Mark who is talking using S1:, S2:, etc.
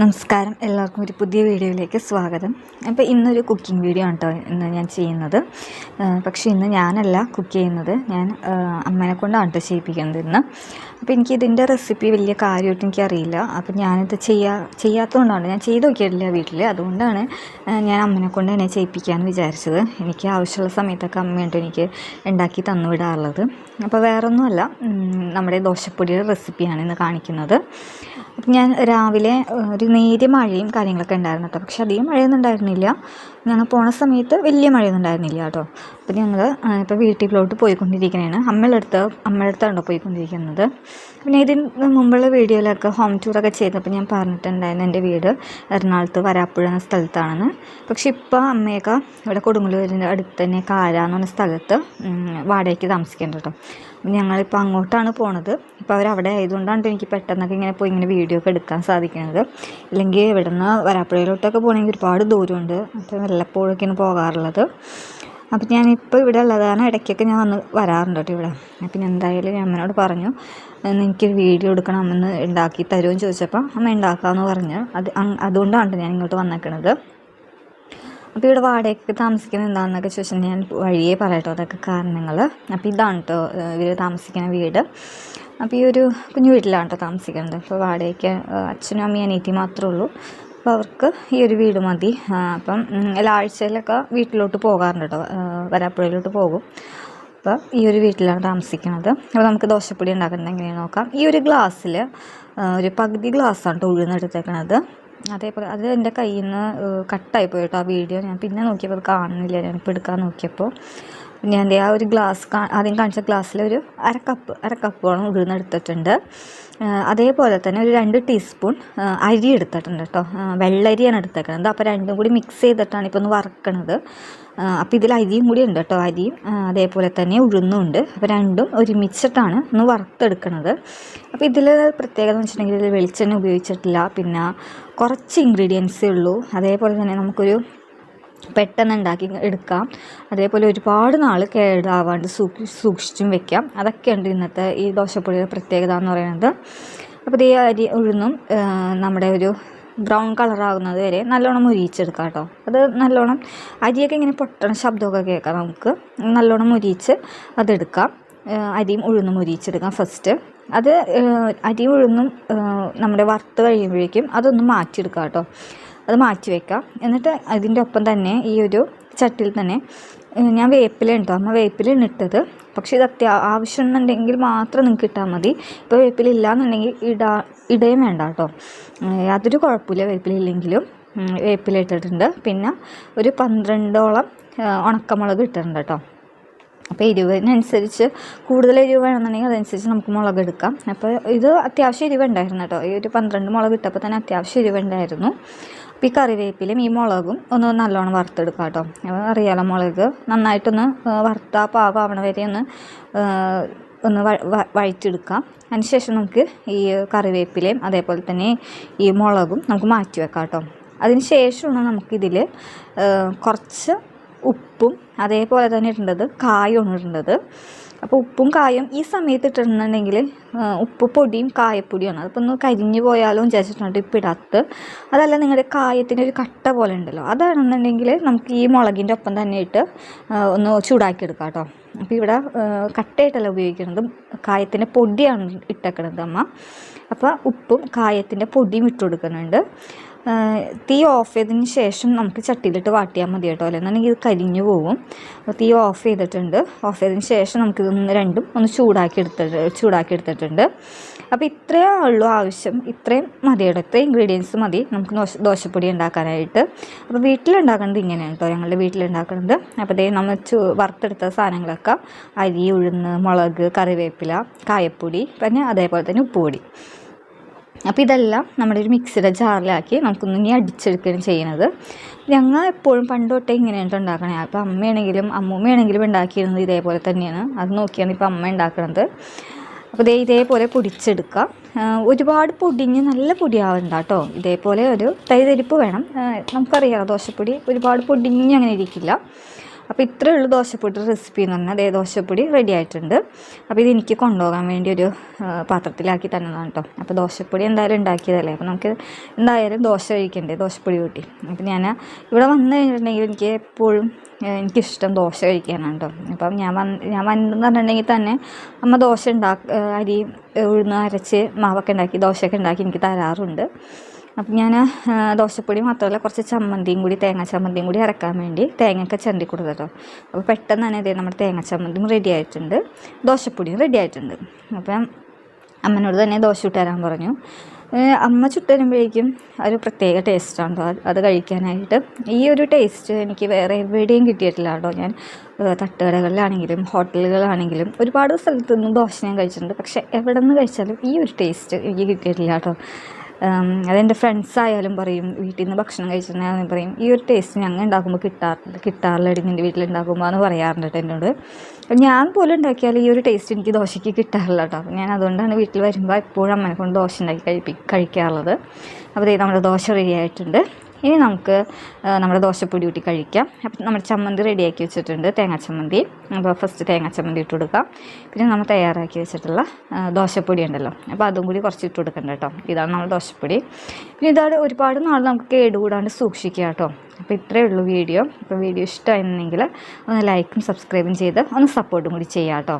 S1: നമസ്കാരം. എല്ലാവർക്കും ഒരു പുതിയ വീഡിയോയിലേക്ക് സ്വാഗതം. അപ്പോൾ ഇന്നൊരു കുക്കിംഗ് വീഡിയോ ആണ് കേട്ടോ ഇന്ന് ഞാൻ ചെയ്യുന്നത്. പക്ഷേ ഇന്ന് ഞാനല്ല കുക്ക് ചെയ്യുന്നത്. ഞാൻ അമ്മനെ കൊണ്ടാണ് കേട്ടോ ചെയ്യിപ്പിക്കുന്നത് ഇന്ന്. അപ്പോൾ എനിക്ക് ഇതിന്റെ റെസിപ്പി വലിയ കാര്യമായിട്ട് എനിക്കറിയില്ല അപ്പോൾ ഞാനിത് ചെയ്യാ ചെയ്യാത്തതുകൊണ്ടാണ്. ഞാൻ ചെയ്ത് നോക്കിയിട്ടില്ല വീട്ടിൽ. അതുകൊണ്ടാണ് ഞാൻ അമ്മനെ കൊണ്ട് തന്നെ ചെയ്യിപ്പിക്കാമെന്ന് വിചാരിച്ചത്. എനിക്ക് ആവശ്യമുള്ള സമയത്തൊക്കെ അമ്മയുണ്ട് എനിക്ക് ഉണ്ടാക്കി തന്നു വിടാറുള്ളത്. അപ്പോൾ വേറൊന്നുമല്ല നമ്മുടെ ദോശപ്പൊടിയുടെ റെസിപ്പിയാണ് ഇന്ന് കാണിക്കുന്നത്. ഞാൻ രാവിലെ ഏഹ്, ഒരു നേരിയ മഴയും കാര്യങ്ങളൊക്കെ ഉണ്ടായിരുന്നു കേട്ടോ. പക്ഷെ അധികം മഴയൊന്നും ഉണ്ടായിരുന്നില്ല. ഞങ്ങൾ പോണ സമയത്ത് വലിയ മഴയൊന്നും ഉണ്ടായിരുന്നില്ല കേട്ടോ. അപ്പം ഞങ്ങൾ ഇപ്പോൾ വീട്ടിലോട്ട് പോയിക്കൊണ്ടിരിക്കുകയാണ് അമ്മയുടെ അടുത്ത് അമ്മയുടെ അടുത്താണ് പോയിക്കൊണ്ടിരിക്കുന്നത്. പിന്നെ ഇതിന് മുമ്പുള്ള വീഡിയോയിലൊക്കെ ഹോം ടൂറൊക്കെ ചെയ്തപ്പോൾ ഞാൻ പറഞ്ഞിട്ടുണ്ടായിരുന്നു എന്റെ വീട് എറണാകുളത്ത് വരാപ്പുഴ എന്ന സ്ഥലത്താണെന്ന്. പക്ഷെ ഇപ്പോൾ അമ്മയൊക്കെ ഇവിടെ കൊടുങ്ങല്ലൂരിന്റെ അടുത്ത് തന്നെ കാര എന്ന് പറഞ്ഞ സ്ഥലത്ത് വാടകയ്ക്ക് താമസിക്കേണ്ട കേട്ടോ. ഞങ്ങളിപ്പോൾ അങ്ങോട്ടാണ് പോണത്. ഇപ്പോൾ അവരവിടെ ആയതുകൊണ്ടാണ് എനിക്ക് പെട്ടെന്നൊക്കെ ഇങ്ങനെ പോയി ഇങ്ങനെ വീഡിയോ ഒക്കെ എടുക്കാൻ സാധിക്കുന്നത്. ഇല്ലെങ്കിൽ ഇവിടെ നിന്ന് വരാപ്പുഴയിലോട്ടൊക്കെ പോകണമെങ്കിൽ ഒരുപാട് ദൂരമുണ്ട്. അപ്പോൾ വല്ലപ്പോഴൊക്കെയാണ് പോകാറുള്ളത്. അപ്പം ഞാനിപ്പോൾ ഇവിടെ ഉള്ളതാണ്. ഇടയ്ക്കൊക്കെ ഞാൻ വന്ന് വരാറുണ്ട് കേട്ടോ ഇവിടെ. പിന്നെ എന്തായാലും ഞാൻ അമ്മനോട് പറഞ്ഞു എനിക്ക് എനിക്കൊരു വീഡിയോ എടുക്കണം. അമ്മന്ന് ഉണ്ടാക്കി തരുമെന്ന് ചോദിച്ചപ്പോൾ അമ്മ ഉണ്ടാക്കാമെന്ന് പറഞ്ഞു. അത് അതുകൊണ്ടാണ് ഞാൻ ഇങ്ങോട്ട് വന്നേക്കണത്. അപ്പോൾ ഇവിടെ വാടകയ്ക്ക് താമസിക്കുന്നത് എന്താണെന്നൊക്കെ ചോദിച്ചാൽ ഞാൻ വഴിയേ പറയട്ടോ. അതൊക്കെ കാരണങ്ങൾ അപ്പോൾ ഇതാണ് കേട്ടോ ഇവർ താമസിക്കുന്ന വീട്. അപ്പോൾ ഈ ഒരു കുഞ്ഞു വീട്ടിലാണ് കേട്ടോ താമസിക്കുന്നത്. അപ്പോൾ വാടകയ്ക്ക് അച്ഛനും അമ്മയും അനിയത്തി മാത്രമേ ഉള്ളൂ. അപ്പോൾ അവർക്ക് ഈ ഒരു വീട് മതി. അപ്പം എല്ലാ ആഴ്ചയിലൊക്കെ വീട്ടിലോട്ട് പോകാറുണ്ട് കേട്ടോ വരാപ്പുഴയിലോട്ട് പോകും. അപ്പോൾ ഈ ഒരു വീട്ടിലാണ് താമസിക്കുന്നത്. അപ്പോൾ നമുക്ക് ദോശപ്പൊടി ഉണ്ടാക്കുന്നത് എങ്ങനെയാണെന്ന് നോക്കാം. ഈ ഒരു ഗ്ലാസ്സിൽ ഒരു പകുതി ഗ്ലാസ്സാണ് കേട്ടോ ഉഴുന്നെടുത്തേക്കണത് അതേപോലെ അത് എന്റെ കയ്യിൽ നിന്ന് കട്ടായി പോയിട്ടോ ആ വീഡിയോ. ഞാൻ പിന്നെ നോക്കിയപ്പോൾ അത് കാണുന്നില്ല. ഞാനിപ്പോൾ എടുക്കാൻ നോക്കിയപ്പോൾ ഞാൻ ദേ ആ ഒരു ഗ്ലാസ് ആദ്യം കാണിച്ച ഗ്ലാസ്സിൽ ഒരു അര കപ്പ് അര കപ്പോളം ഉഴുന്ന് എടുത്തിട്ടുണ്ട്. അതേപോലെ തന്നെ ഒരു രണ്ട് ടീസ്പൂൺ അരി എടുത്തിട്ടുണ്ട് കേട്ടോ. വെള്ളരിയാണ് എടുത്തേക്കുന്നത്. അപ്പോൾ രണ്ടും കൂടി മിക്സ് ചെയ്തിട്ടാണ് ഇപ്പോൾ ഒന്ന് വറക്കണത്. അപ്പോൾ ഇതിൽ അരിയും കൂടി ഉണ്ട് കേട്ടോ അരിയും അതേപോലെ തന്നെ ഉഴുന്നും ഉണ്ട്. അപ്പോൾ രണ്ടും ഒരുമിച്ചിട്ടാണ് ഒന്ന് വറുത്തെടുക്കണത്. അപ്പോൾ ഇതിൽ പ്രത്യേകത എന്ന് വെച്ചിട്ടുണ്ടെങ്കിൽ വെളിച്ചെണ്ണ ഉപയോഗിച്ചിട്ടില്ല. പിന്നെ കുറച്ച് ഇൻഗ്രീഡിയൻസേ ഉള്ളൂ. അതേപോലെ തന്നെ നമുക്കൊരു പെട്ടെന്ന് ഉണ്ടാക്കി എടുക്കാം. അതേപോലെ ഒരുപാട് നാൾ കേടാവാണ്ട് സൂക്ഷി സൂക്ഷിച്ചും വെക്കാം. അതൊക്കെയുണ്ട് ഇന്നത്തെ ഈ ദോശപ്പൊടിയുടെ പ്രത്യേകത എന്ന് പറയുന്നത്. അപ്പോൾ ഈ അരി ഉഴുന്നും നമ്മുടെ ഒരു ബ്രൗൺ കളറാകുന്നത് വരെ നല്ലോണം മുരിയിച്ചെടുക്കാം കേട്ടോ. അത് നല്ലോണം അരിയൊക്കെ ഇങ്ങനെ പൊട്ടണ ശബ്ദമൊക്കെ കേൾക്കാം നമുക്ക്. നല്ലോണം മുരിയിച്ച് അതെടുക്കാം. അരിയും ഉഴുന്നും മുരിയിച്ചെടുക്കാം ഫസ്റ്റ്. അത് അരി ഉഴുന്നും നമ്മുടെ വറുത്ത് കഴിയുമ്പോഴേക്കും അതൊന്ന് മാറ്റിയെടുക്കുക കേട്ടോ. അത് മാറ്റി വെക്കാം. എന്നിട്ട് അതിന്റെ ഒപ്പം തന്നെ ഈ ഒരു ചട്ടിയിൽ തന്നെ ഞാൻ വേപ്പില ഉണ്ടോ. അമ്മ വേപ്പില ഇട്ടത്. പക്ഷേ ഇത് അത്യാ ആവശ്യമുണ്ടെങ്കിൽ മാത്രം നിങ്ങൾക്ക് ഇട്ടാൽ മതി. ഇപ്പോൾ വേപ്പില ഇല്ലയെന്നുണ്ടെങ്കിൽ ഇടാ ഇടയും വേണ്ട കേട്ടോ. യാതൊരു കുഴപ്പമില്ല വേപ്പില ഇല്ലെങ്കിലും. വേപ്പില ഇട്ടിട്ടുണ്ട്. പിന്നെ ഒരു പന്ത്രണ്ടോളം ഉണക്കമുളക് ഇട്ടിട്ടുണ്ട് കേട്ടോ. അപ്പോൾ എരിവിനനുസരിച്ച് കൂടുതൽ എരിവ് വേണമെന്നുണ്ടെങ്കിൽ അതനുസരിച്ച് നമുക്ക് മുളക് എടുക്കാം. അപ്പോൾ ഇത് അത്യാവശ്യം എരിവ് ഉണ്ടായിരുന്നു കേട്ടോ. ഈ ഒരു പന്ത്രണ്ട് മുളക് ഇട്ടപ്പോൾ തന്നെ അത്യാവശ്യം എരിവ് ഉണ്ടായിരുന്നു അപ്പോൾ ഈ കറിവേപ്പിലും ഈ മുളകും ഒന്ന് നല്ലോണം വറുത്തെടുക്കാം കേട്ടോ. അറിയാലോ മുളക് നന്നായിട്ടൊന്ന് വറുത്താ പാകം ആവണ വരെ ഒന്ന് ഒന്ന് വഴറ്റെടുക്കാം അതിനുശേഷം നമുക്ക് ഈ കറിവേപ്പിലയും അതേപോലെ തന്നെ ഈ മുളകും നമുക്ക് മാറ്റി വെക്കാം കേട്ടോ. അതിന് ശേഷമാണ് നമുക്കിതിൽ കുറച്ച് ഉപ്പും അതേപോലെ തന്നെ ഇടേണ്ടത് കായമാണ് ഇടേണ്ടത്. അപ്പോൾ ഉപ്പും കായും ഈ സമയത്ത് ഇട്ടിട്ടുണ്ടെങ്കിൽ ഉപ്പ് പൊടിയും കായപ്പൊടിയാണ് അതിപ്പോൾ ഒന്ന് കരിഞ്ഞു പോയാലോ വിചാരിച്ചിട്ടുണ്ട് ഇപ്പം ഇടത്ത് അതല്ല നിങ്ങളുടെ കായത്തിന്റെ ഒരു കട്ട പോലെ ഉണ്ടല്ലോ. അതാണെന്നുണ്ടെങ്കിൽ നമുക്ക് ഈ മുളകിന്റെ ഒപ്പം തന്നെ ഇട്ട് ഒന്ന് ചൂടാക്കി എടുക്കാം കേട്ടോ. അപ്പോൾ ഇവിടെ കട്ടയായിട്ടല്ല ഉപയോഗിക്കുന്നത്. കായത്തിന്റെ പൊടിയാണ് ഇട്ടേക്കണത് അമ്മ. അപ്പോൾ ഉപ്പും കായത്തിന്റെ പൊടിയും ഇട്ട് കൊടുക്കുന്നുണ്ട് തീ ഓഫ് ചെയ്തതിന് ശേഷം നമുക്ക് ചട്ടിയിലിട്ട് വാട്ടിയാൽ മതി കേട്ടോ. അല്ലെന്നുണ്ടെങ്കിൽ ഇത് കരിഞ്ഞു പോകും തീ ഓഫ് ചെയ്തിട്ടുണ്ട്. ഓഫ് ചെയ്തതിന് ശേഷം നമുക്കിതൊന്ന് രണ്ടും ഒന്ന് ചൂടാക്കി എടുത്തിട്ട് ചൂടാക്കി എടുത്തിട്ടുണ്ട്. അപ്പോൾ ഇത്രയേ ഉള്ളൂ ആവശ്യം. ഇത്രയും മതി കേട്ടോ. ഇത്രയും ഇൻഗ്രീഡിയൻസ് മതി നമുക്ക് ദോശ ദോശപ്പൊടി ഉണ്ടാക്കാനായിട്ട്. അപ്പോൾ വീട്ടിലുണ്ടാക്കുന്നത് ഇങ്ങനെയാണ് കേട്ടോ ഞങ്ങളുടെ വീട്ടിലുണ്ടാക്കുന്നത്. അപ്പോൾ ദേ നമ്മൾ ചു വറുത്തെടുത്ത സാധനങ്ങളൊക്കെ അരി ഉഴുന്ന് മുളക് കറിവേപ്പില കായപ്പൊടി പിന്നെ അതേപോലെ തന്നെ ഉപ്പുപൊടി. അപ്പോൾ ഇതെല്ലാം നമ്മുടെ ഒരു മിക്സിയുടെ ജാറിലാക്കി നമുക്കൊന്ന് ഇനി അടിച്ചെടുക്കുകയാണ് ചെയ്യുന്നത്. ഞങ്ങൾ എപ്പോഴും പണ്ട് തൊട്ടേ ഇങ്ങനെയാണ് ഉണ്ടാക്കണേ. അപ്പോൾ അമ്മയാണെങ്കിലും അമ്മൂമ്മയാണെങ്കിലും ഉണ്ടാക്കിയിരുന്നത് ഇതേപോലെ തന്നെയാണ്. അത് നോക്കിയാണ് ഇപ്പോൾ അമ്മ ഉണ്ടാക്കുന്നത് അപ്പോൾ ദേ ഇതേപോലെ പൊടിച്ചെടുക്കാം. ഒരുപാട് പൊടിഞ്ഞ് നല്ല പൊടിയാവണ്ട കേട്ടോ. ഇതേപോലെ ഒരു തൈതരിപ്പ് വേണം. നമുക്കറിയാം ദോശപ്പൊടി ഒരുപാട് പൊടിഞ്ഞ് അങ്ങനെ ഇരിക്കില്ല. അപ്പോൾ ഇത്രയേ ഉള്ളൂ ദോശപ്പൊടി റെസിപ്പി എന്ന് പറഞ്ഞാൽ. അതേ ദോശപ്പൊടി റെഡി ആയിട്ടുണ്ട്. അപ്പോൾ ഇത് എനിക്ക് കൊണ്ടുപോകാൻ വേണ്ടി ഒരു പാത്രത്തിലാക്കി തന്നതാണ് കേട്ടോ അപ്പോൾ ദോശപ്പൊടി എന്തായാലും ഉണ്ടാക്കിയതല്ലേ? അപ്പോൾ നമുക്ക് എന്തായാലും ദോശ കഴിക്കണ്ടേ? ദോശപ്പൊടി കൂട്ടി. അപ്പോൾ ഞാൻ ഇവിടെ വന്നു കഴിഞ്ഞിട്ടുണ്ടെങ്കിൽ എനിക്ക് എപ്പോഴും എനിക്കിഷ്ടം ദോശ കഴിക്കാനാണ് കേട്ടോ അപ്പം ഞാൻ വന്ന് ഞാൻ വന്നെന്ന് പറഞ്ഞിട്ടുണ്ടെങ്കിൽ തന്നെ അമ്മ ദോശ ഉണ്ടാക്കി അരി ഉഴുന്ന് അരച്ച് മാവൊക്കെ ഉണ്ടാക്കി ദോശയൊക്കെ ഉണ്ടാക്കി എനിക്ക് തരാറുണ്ട്. അപ്പം ഞാൻ ദോശപ്പൊടി മാത്രമല്ല കുറച്ച് ചമ്മന്തിയും കൂടി തേങ്ങ ചമ്മന്തിയും കൂടി ഇറക്കാൻ വേണ്ടി തേങ്ങയൊക്കെ ചണ്ടി കൊടുത്തോ അപ്പോൾ പെട്ടെന്ന് തന്നെ ഇതേ നമ്മുടെ തേങ്ങ ചമ്മന്തിയും റെഡി ആയിട്ടുണ്ട്. ദോശപ്പൊടിയും റെഡി ആയിട്ടുണ്ട്. അപ്പം അമ്മനോട് തന്നെ ദോശ ചുട്ടുതരാൻ പറഞ്ഞു. അമ്മ ചുട്ട് തരുമ്പോഴേക്കും ഒരു പ്രത്യേക ടേസ്റ്റാണ് അത് കഴിക്കാനായിട്ട്. ഈ ഒരു ടേസ്റ്റ് എനിക്ക് വേറെ എവിടെയും കിട്ടിയിട്ടില്ല കേട്ടോ ഞാൻ. തട്ടുകടകളിലാണെങ്കിലും ഹോട്ടലുകളാണെങ്കിലും ഒരുപാട് സ്ഥലത്തു ദോശ ഞാൻ കഴിച്ചിട്ടുണ്ട്. പക്ഷേ എവിടെ നിന്ന് കഴിച്ചാലും ഈ ഒരു ടേസ്റ്റ് എനിക്ക് കിട്ടിയിട്ടില്ല കേട്ടോ. അതെന്റെ ഫ്രണ്ട്സ് ആയാലും പറയും വീട്ടിൽ നിന്ന് ഭക്ഷണം കഴിച്ചിട്ടുണ്ടെങ്കിൽ പറയും ഈ ഒരു ടേസ്റ്റ് ഞങ്ങൾ ഉണ്ടാക്കുമ്പോൾ കിട്ടാറില്ല കിട്ടാറില്ലടി വീട്ടിൽ വീട്ടിലുണ്ടാക്കുമ്പോൾ എന്ന് പറയാറുണ്ട് കേട്ടോ എന്നോട്. ഞാൻ പോലും ഉണ്ടാക്കിയാൽ ഈ ഒരു ടേസ്റ്റ് എനിക്ക് ദോശയ്ക്ക് കിട്ടാറില്ല കേട്ടോ അപ്പം ഞാൻ അതുകൊണ്ടാണ് വീട്ടിൽ വരുമ്പോൾ എപ്പോഴും അമ്മനെ കൊണ്ട് ദോശ ഉണ്ടാക്കി കഴിപ്പി കഴിക്കാറുള്ളത്. അപ്പോൾ നമ്മുടെ ദോശ റെഡി ആയിട്ടുണ്ട്. ഇനി നമുക്ക് നമ്മുടെ ദോശപ്പൊടി കൂട്ടി കഴിക്കാം. അപ്പം നമ്മൾ ചമ്മന്തി റെഡിയാക്കി വെച്ചിട്ടുണ്ട് തേങ്ങാ ചമ്മന്തി. അപ്പോൾ ഫസ്റ്റ് തേങ്ങാ ചമ്മന്തി ഇട്ട് കൊടുക്കാം. പിന്നെ നമ്മൾ തയ്യാറാക്കി വെച്ചിട്ടുള്ള ദോശപ്പൊടി ഉണ്ടല്ലോ. അപ്പോൾ അതും കൂടി കുറച്ച് ഇട്ട് കൊടുക്കണ്ട കേട്ടോ. ഇതാണ് നമ്മൾ ദോശപ്പൊടി. പിന്നെ ഇതാണ് ഒരുപാട് നാൾ നമുക്ക് കേടുകൂടാണ്ട് സൂക്ഷിക്കുക കേട്ടോ. അപ്പോൾ ഇത്രയേ ഉള്ളൂ വീഡിയോ. അപ്പോൾ വീഡിയോ ഇഷ്ടമായിരുന്നെങ്കിൽ ഒന്ന് ലൈക്കും സബ്സ്ക്രൈബും ചെയ്ത് ഒന്ന് സപ്പോർട്ടും കൂടി ചെയ്യാം കേട്ടോ.